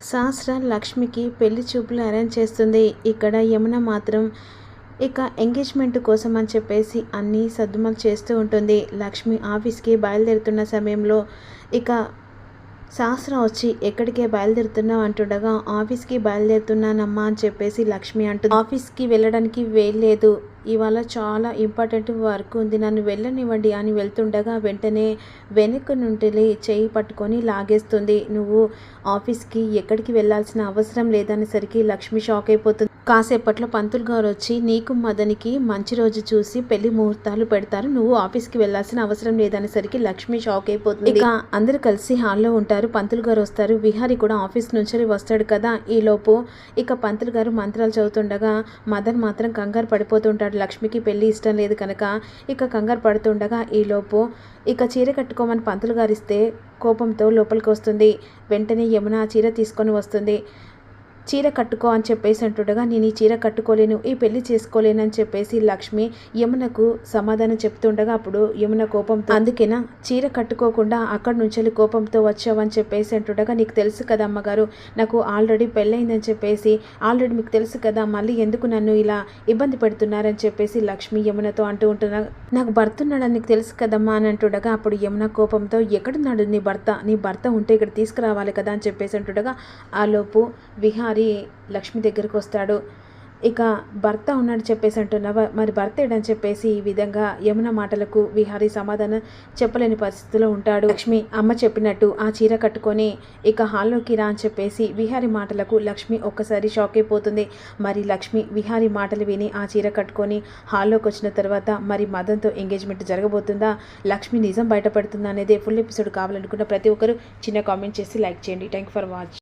సహస్ర లక్ష్మికి పెళ్ళి చూపులు అరేంజ్ చేస్తుంది. ఇక్కడ యమున మాత్రం ఇక ఎంగేజ్మెంట్ కోసం అని చెప్పేసి అన్నీ సర్దుమలు చేస్తూ ఉంటుంది. లక్ష్మి ఆఫీస్కి బయలుదేరుతున్న సమయంలో ఇక సహస్ర వచ్చి ఎక్కడికే బయలుదేరుతున్నావు? అంటుండగా ఆఫీస్కి బయలుదేరుతున్నానమ్మా అని చెప్పేసి లక్ష్మి అంటుంది. ఆఫీస్కి వెళ్ళడానికి వేయలేదు ఇవాళ చాలా ఇంపార్టెంట్ వర్క్ ఉంది. నన్ను వెళ్ళనివ్వండి అని వెళ్తుండగా వెంటనే వెనక్కు నుండి చేయి పట్టుకొని లాగేస్తుంది. నువ్వు ఆఫీస్కి ఎక్కడికి వెళ్ళాల్సిన అవసరం లేదనేసరికి లక్ష్మి షాక్ అయిపోతుంది. కాసేపట్లో పంతులు గారు వచ్చి నీకు మదనికి మంచి రోజు చూసి పెళ్ళి ముహూర్తాలు పెడతారు. నువ్వు ఆఫీస్కి వెళ్ళాల్సిన అవసరం లేదనేసరికి లక్ష్మి షాక్ అయిపోతుంది. ఇక అందరూ కలిసి హాల్లో ఉంటారు. పంతులు గారు వస్తారు. విహారి కూడా ఆఫీస్ నుంచి వస్తాడు కదా. ఈ లోపు ఇక పంతులు గారు మంత్రాలు చదువుతుండగా మదన్ మాత్రం కంగారు పడిపోతుంటాడు. లక్ష్మికి పెళ్ళి ఇష్టం లేదు కనుక ఇక కంగారు పడుతుండగా ఈలోపు ఇక చీర కట్టుకోమని పంతులు గారిస్తే కోపంతో లోపలికి వస్తుంది. వెంటనే యమున ఆ చీర తీసుకొని వస్తుంది. చీర కట్టుకో అని చెప్పేసి అంటుండగా నేను ఈ చీర కట్టుకోలేను ఈ పెళ్ళి చేసుకోలేను అని చెప్పేసి లక్ష్మి యమునకు సమాధానం చెప్తుండగా అప్పుడు యమున కోపంతో అందుకేనా? చీర కట్టుకోకుండా అక్కడి నుంచి కోపంతో వచ్చావని చెప్పేసి అంటుండగా నీకు తెలుసు కదా అమ్మగారు నాకు ఆల్రెడీ పెళ్ళయిందని చెప్పేసి ఆల్రెడీ మీకు తెలుసు కదా మళ్ళీ ఎందుకు నన్ను ఇలా ఇబ్బంది పెడుతున్నారని చెప్పేసి లక్ష్మి యమునతో అంటూ ఉంటున్నా నాకు భర్త ఉన్నాడని నీకు తెలుసు కదమ్మా అని అంటుండగా అప్పుడు యమున కోపంతో ఎక్కడున్నాడు నీ భర్త? నీ భర్త ఉంటే ఇక్కడ తీసుకురావాలి కదా అని చెప్పేసి అంటుండగా ఆలోపు విహార్ మరి లక్ష్మి దగ్గరికి వస్తాడు. ఇక భర్త ఉన్నాడు చెప్పేసి అంటున్నావా? మరి భర్త ఏడని చెప్పేసి ఈ విధంగా యమున మాటలకు విహారీ సమాధానం చెప్పలేని పరిస్థితిలో ఉంటాడు. లక్ష్మి అమ్మ చెప్పినట్టు ఆ చీర కట్టుకొని ఇక హాల్లోకి రా అని చెప్పేసి విహారీ మాటలకు లక్ష్మి ఒక్కసారి షాక్ అయిపోతుంది. మరి లక్ష్మి విహారీ మాటలు విని ఆ చీర కట్టుకొని హాల్లోకి వచ్చిన తర్వాత మరి మదన్తో ఎంగేజ్మెంట్ జరగబోతుందా? లక్ష్మి నిజం బయటపడుతుందా అనేది ఫుల్ ఎపిసోడ్ కావాలనుకున్న ప్రతి ఒక్కరు చిన్న కామెంట్ చేసి లైక్ చేయండి. Thank for watch.